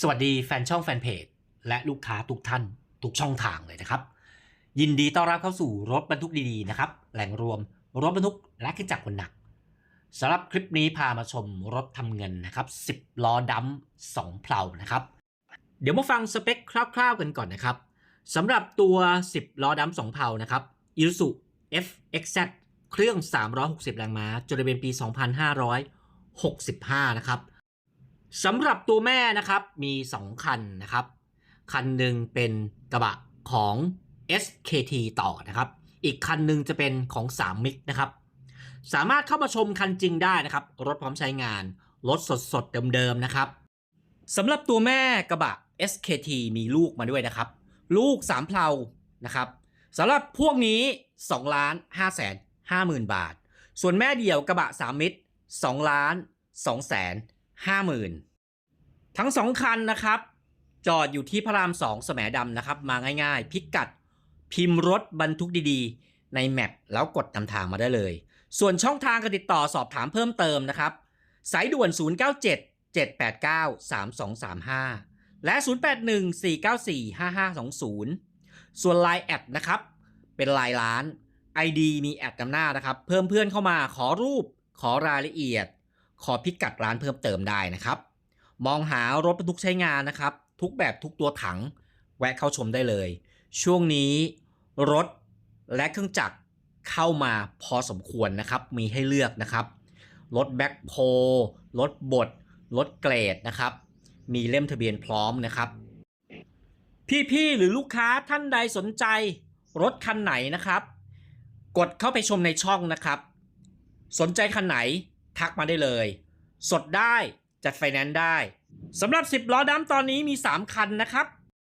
สวัสดีแฟนช่องแฟนเพจ และลูกค้าทุกท่านทุกช่องทางเลยนะครับ ยินดีต้อนรับเข้าสู่รถบรรทุกดีๆนะครับ แหล่งรวมรถบรรทุกและขึ้นจักรคนหนักสำหรับคลิปนี้พามาชมรถทำเงินนะครับ10ล้อดัมสองเพลานะครับ เดี๋ยวมาฟังสเปคคร่าวๆกันก่อนนะครับสำหรับตัว 10ล้อดัมสองเพลานะครับ Isuzu FXZ เครื่อง 360 แรงม้าจดทะเบียนปี 2565 นะครับ สำหรับตัวแม่นะครับมี 2 คันนะครับ คันหนึ่งเป็นกระบะของ SKT ต่อนะครับ อีกคันหนึ่งจะเป็นของ3มิกนะครับ สามารถเข้ามาชมคันจริงได้นะครับ รถพร้อมใช้งาน รถสดๆเดิมๆนะครับสำหรับตัวแม่กระบะ SKT มีลูกมาด้วยนะครับ ลูก 3 เพลานะครับสำหรับพวกนี้2ล้าน5แสน5หมื่นบาท ส่วนแม่เดี่ยวกระบะ 3 มิตร2ล้าน2แสน 5หมื่นทั้งสองคันนะครับ จอดอยู่ที่พระรามสองแสมดำนะครับ มาง่าย ๆ พิกัดพิมพ์รถบรรทุกดีๆ ในแมปแล้วกดนำทางมาได้เลย ส่วนช่องทางการติดต่อสอบถามเพิ่มเติมนะครับ สายด่วน 097 789 3235 และ 081 494 5520 ส่วน Line แอดนะครับ เป็นลายร้าน ID มีแอดนำหน้านะครับ เพิ่มเพื่อนเข้ามาขอรูปขอรายละเอียด ขอพิกัดร้านเพิ่มเติมได้นะครับ มองหารถบรรทุกใช้งานนะครับ ทุกแบบทุกตัวถังแวะเข้าชมได้เลย ช่วงนี้รถและเครื่องจักรเข้ามาพอสมควรนะครับ มีให้เลือกนะครับรถแบ็คโพรถบดรถเกรดนะครับ มีเล่มทะเบียนพร้อมนะครับ พี่ๆหรือลูกค้าท่านใดสนใจรถคันไหนนะครับ กดเข้าไปชมในช่องนะครับ สนใจคันไหน ทักมาได้เลย สดได้จัดไฟแนนซ์ได้สำหรับ 10 ล้อดำตอนนี้มี 3 คันนะครับ